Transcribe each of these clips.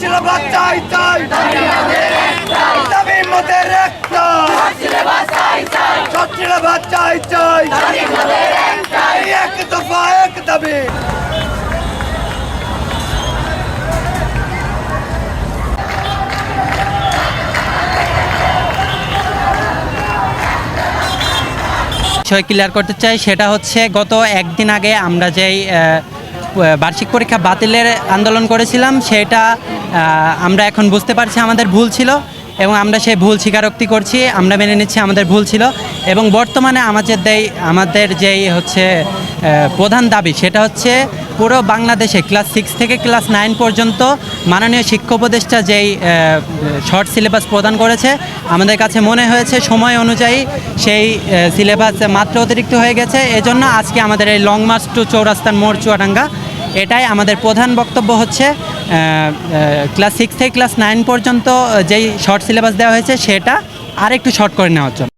Syllabus চাই চাই। দাবি মোদের একটা সব সিলেবাস চাই। এক ক্লিয়ার করতে চাই, সেটা হচ্ছে গত একদিন আগে আমরা যেই বার্ষিক পরীক্ষা বাতিলের আন্দোলন করেছিলাম, সেটা আমরা এখন বুঝতে পারছি আমাদের ভুল ছিল এবং আমরা সেই ভুল স্বীকারোক্তি করছি, আমরা মেনে নিচ্ছি আমাদের ভুল ছিল এবং বর্তমানে আমাদের দেই, আমাদের যেই হচ্ছে প্রধান দাবি, সেটা হচ্ছে পুরো বাংলাদেশে ক্লাস সিক্স থেকে ক্লাস নাইন পর্যন্ত মাননীয় শিক্ষা উপদেষ্টা যেই শর্ট সিলেবাস প্রদান করেছে, আমাদের কাছে মনে হয়েছে সময় অনুযায়ী সেই সিলেবাস মাত্র অতিরিক্ত হয়ে গেছে, এজন্য আজকে আমাদের এই লং মার্চ টু চৌরাস্তার মোড় চুয়াডাঙ্গা এটাই আমাদের প্রধান বক্তব্য হচ্ছে ক্লাস সিক্স থেকে ক্লাস নাইন পর্যন্ত যেই শর্ট সিলেবাস দেওয়া হয়েছে সেটা আরেকটু শর্ট করে নেওয়ার জন্য।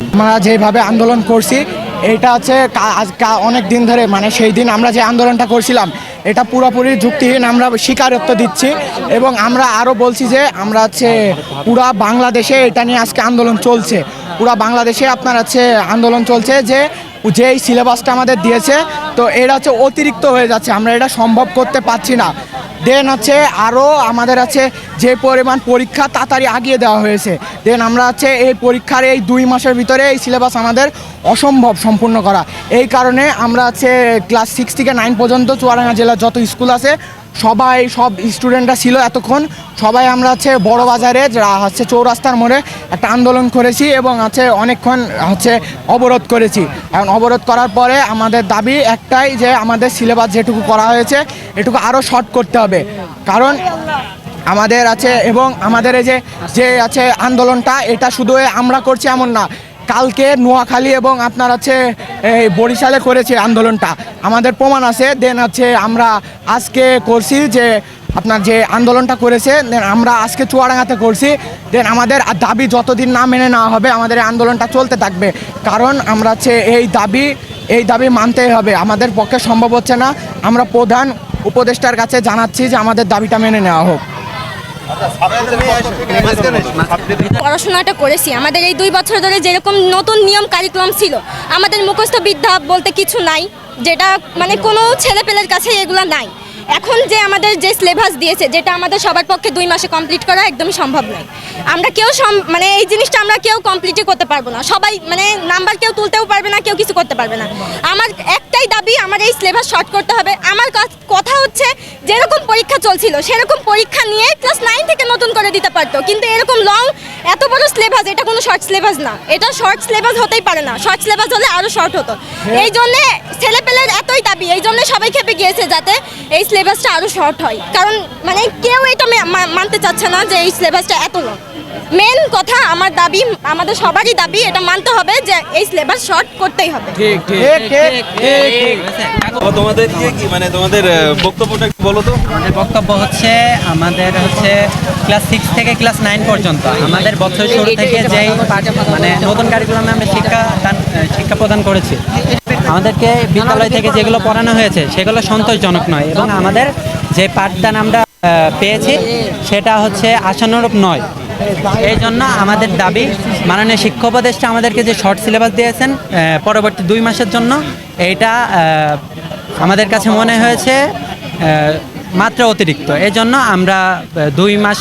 আমরা যেভাবে আন্দোলন করছি, এটা হচ্ছে অনেক দিন ধরে মানে সেই দিন আমরা যে আন্দোলনটা করছিলাম এটা পুরোপুরি যুক্তিহীন, আমরা স্বীকারত্ব দিচ্ছি। এবং আমরা আরও বলছি যে, আমরা হচ্ছে পুরা বাংলাদেশে এটা নিয়ে আজকে আন্দোলন চলছে। পুরা বাংলাদেশে আপনার হচ্ছে আন্দোলন চলছে যে, যেই সিলেবাসটা আমাদের দিয়েছে, তো এটা হচ্ছে অতিরিক্ত হয়ে যাচ্ছে। আমরা এটা সম্ভব করতে পারছি না। দেন হচ্ছে আরও আমাদের আছে যে পরিমাণ পরীক্ষা তাড়াতাড়ি আগিয়ে দেওয়া হয়েছে। দেন আমরা হচ্ছে এই পরীক্ষার এই দুই মাসের ভিতরে এই সিলেবাস আমাদের অসম্ভব সম্পূর্ণ করা। এই কারণে আমরা হচ্ছে ক্লাস সিক্স থেকে নাইন পর্যন্ত চুয়াডাঙ্গা জেলার যত স্কুল আছে সবাই, সব স্টুডেন্টরা ছিল এতক্ষণ। সবাই আমরা হচ্ছে বড় বাজারে হচ্ছে চৌরাস্তার মোড়ে একটা আন্দোলন করেছি এবং হচ্ছে অনেকক্ষণ হচ্ছে অবরোধ করেছি। এখন অবরোধ করার পরে আমাদের দাবি একটাই যে আমাদের সিলেবাস যেটুকু করা হয়েছে, এটুকু আরও শর্ট করতে হবে। কারণ আমাদের আছে এবং আমাদের এই যে যে আছে আন্দোলনটা, এটা শুধু আমরা করছি এমন না। কালকে নোয়াখালী এবং আপনার আছে এই বরিশালে করেছে আন্দোলনটা। আমাদের প্রমাণ আছে, দেন আছে আমরা আজকে করছি যে আপনার যে আন্দোলনটা করেছে, দেন আমরা আজকে চুয়াডাঙ্গাতে করছি, দেন আমাদের দাবি যতদিন না মেনে নেওয়া হবে, আমাদের আন্দোলনটা চলতে থাকবে। কারণ আমরা হচ্ছে এই দাবি এই দাবি মানতেই হবে। আমাদের পক্ষে সম্ভব হচ্ছে না। আমরা প্রধান উপদেষ্টার কাছে জানাচ্ছি যে আমাদের দাবিটা মেনে নেওয়া হোক। পড়াশোনাটা করেছি। আমাদের এই দুই বছর ধরে যেরকম নতুন নিয়ম কারিক্রম ছিল, আমাদের মুখস্থ বিদ্যা বলতে কিছু নাই, যেটা মানে কোনো ছেলেপেলের কাছে এগুলো নাই। এখন যে আমাদের যে সিলেবাস দিয়েছে, যেটা আমাদের সবার পক্ষে দুই মাসে কমপ্লিট করা একদমই সম্ভব নয়। আমরা কেউ সম- মানে এই জিনিসটা আমরা কেউ কমপ্লিটই করতে পারব না। সবাই মানে নাম্বার কেউ তুলতেও পারবে না কেউ কিছু করতে পারবে না। আমার একটাই দাবি আমার এই সিলেবাস শর্ট করতে হবে। আমার কথা হচ্ছে যেরকম পরীক্ষা চলছিল সেরকম পরীক্ষা নিয়ে ক্লাস নাইন থেকে নতুন করে দিতে পারতো। কিন্তু এরকম লং এত বড় সিলেবাস এটা কোনো শর্ট সিলেবাস না। এটা শর্ট সিলেবাস হতেই পারে না। শর্ট সিলেবাস হলে আরও শর্ট হতো। এই জন্যে ছেলেপেলের এতই দাবি। এই জন্য সবাই খেপে গিয়েছে যাতে এই সিলেবাসটা আরও শর্ট হয়। কারণ মানে কেউ এটা মানতে চাচ্ছে না যে এই সিলেবাসটা এত লং মেন কথা আমার দাবি আমাদের সবারই দাবি এটা মানতে হবে যে এই সিলেবাস শর্ট করতেই হবে। ঠিক ঠিক ও তোমাদের কি কি মানে তোমাদের বক্তব্যটা একটু বলো তো। আমাদের বক্তব্য হচ্ছে আমাদের হচ্ছে ক্লাস সিক্স থেকে ক্লাস নাইন পর্যন্ত। আমাদের বছর শুরু থেকে যেই মানে নতুন কারিকুলামে আমরা শিক্ষা দান- শিক্ষা প্রদান করেছি। আমাদেরকে বিদ্যালয় থেকে যেগুলো পড়ানো হয়েছে সেগুলো সন্তোষজনক নয় এবং আমাদের যে পাঠদান আমরা পেয়েছি সেটা হচ্ছে আশানুরূপ নয়। এই জন্য আমাদের দাবি মাননীয় শিক্ষা উপদেষ্টা আমাদেরকে যে শর্ট সিলেবাস দিয়েছেন পরবর্তী দুই মাসের জন্য এটা আমাদের কাছে মনে হয়েছে মাত্রা অতিরিক্ত। এই জন্য আমরা দুই মাস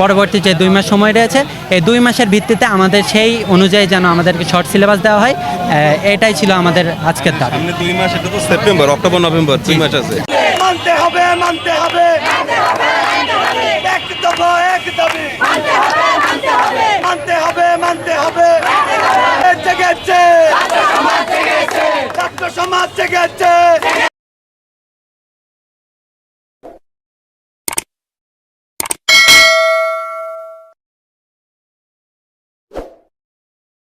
পরবর্তী যে দুই মাস সময় রয়েছে এই দুই মাসের ভিত্তিতে আমাদের সেই অনুযায়ী যেন আমাদেরকে শর্ট সিলেবাস দেওয়া হয় এটাই ছিল আমাদের আজকের দাবি। দুই মাস এটা তো সেপ্টেম্বর অক্টোবর নভেম্বর দুই মাস আছে। মানতে হবে মানতে হবে। এক দফা